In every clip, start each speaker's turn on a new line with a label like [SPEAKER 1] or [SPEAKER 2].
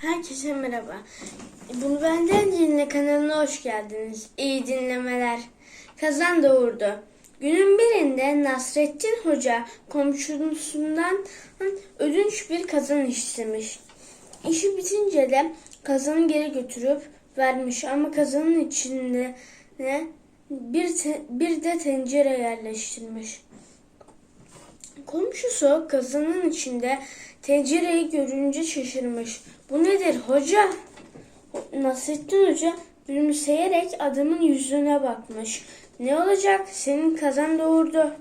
[SPEAKER 1] Herkese merhaba. Bunu benden dinle kanalına hoş geldiniz. İyi dinlemeler. Kazan doğurdu. Günün birinde Nasrettin Hoca komşusundan ödünç bir kazan istemiş. İşi bitince de kazanı geri götürüp vermiş ama kazanın içinde ne bir, bir de tencere yerleştirmiş. Komşusu kazanın içinde tencereyi görünce şaşırmış. Bu nedir hoca? Nasrettin Hoca gülümseyerek adamın yüzüne bakmış. Ne olacak? Senin kazan doğurdu.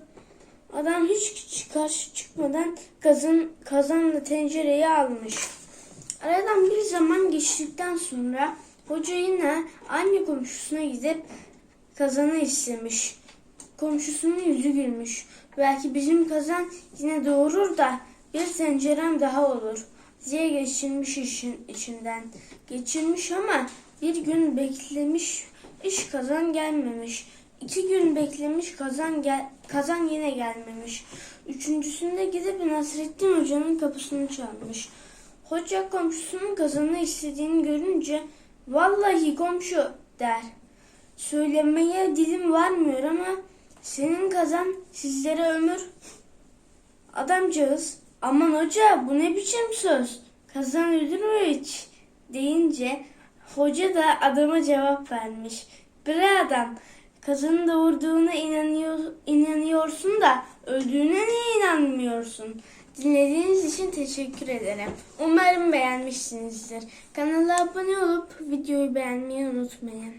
[SPEAKER 1] Adam hiç karşı çıkmadan kazan, kazanla tencereyi almış. Aradan bir zaman geçtikten sonra hoca yine aynı komşusuna gidip kazanı istemiş. Komşusunun yüzü gülmüş. Belki bizim kazan yine doğurur da bir tencerem daha olur diye geçirmiş işin içinden. Geçirmiş ama bir gün beklemiş iş kazan gelmemiş. İki gün beklemiş kazan gel kazan yine gelmemiş. Üçüncüsünde gidip Nasrettin Hoca'nın kapısını çalmış. Hoca komşusunun kazanı istediğini görünce vallahi komşu der. Söylemeye dilim varmıyor ama senin kazan sizlere ömür. Adamcağız aman hoca bu ne biçim söz? Kazan ölür mü hiç? Deyince hoca da adama cevap vermiş. Bre adam kazanın doğurduğuna inanıyor, inanıyorsun da öldüğüne niye inanmıyorsun? Dinlediğiniz için teşekkür ederim. Umarım beğenmişsinizdir. Kanala abone olup videoyu beğenmeyi unutmayın.